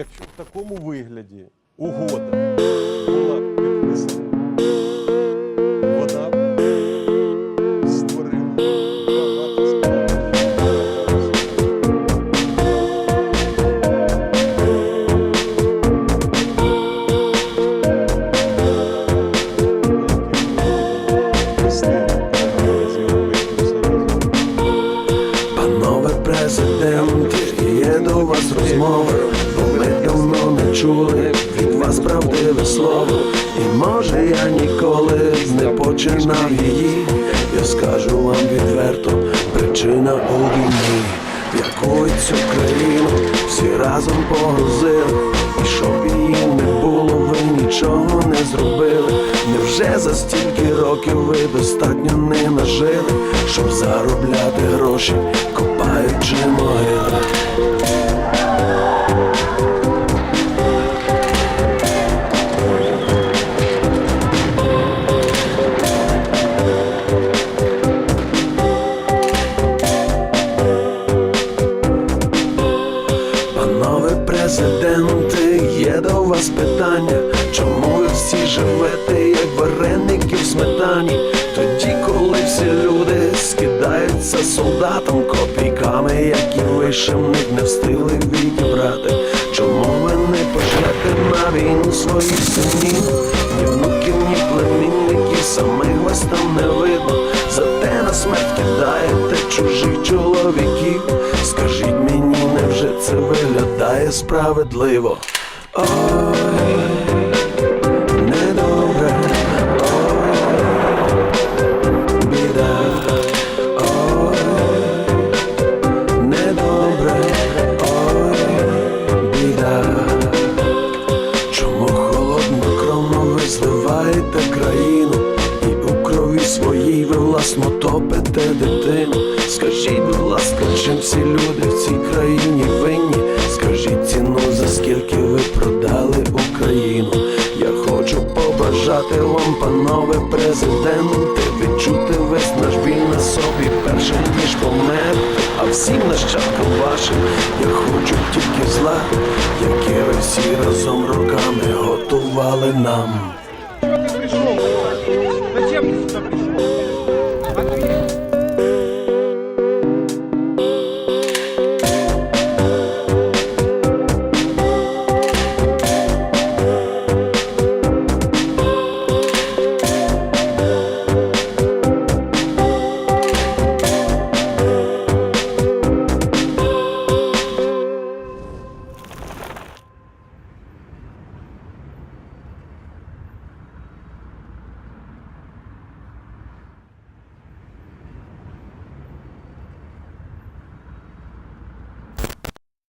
Якщо в такому вигляді. Угода чули від вас правдиве слово. І може я ніколи не починав її. Я скажу вам відверто, причина у війні, в яку цю країну всі разом погрузили. І щоб її не було, ви нічого не зробили. Невже за стільки років ви достатньо не нажили, щоб заробляти гроші, копаючи могили? Президенти, є до вас питання, чому ви всі живете, як вареники в сметані? Тоді, коли всі люди скидаються солдатам копійками, які ви ще них не встигли відібрати. Чому ви не пошлете на війну своїх синів? Ні внуків, ні племінників, самих вас там не видно. Зате на смерть кидаєте чужих чоловіків. Скажіть це виглядає справедливо? Ой, недобре, ой, біда, ой, недобре, ой, біда. Чому холоднокровно ви зливаєте країну? І у крові своїй ви власно топите дитину? Скажіть, будь ласка, чим всі люди в цій країні побажати вам, панове президенти Відчути весь наш біль на собі першим ніж померти А всім нащадкам вашим я хочу тільки зла Яке ви всі разом роками готували нам?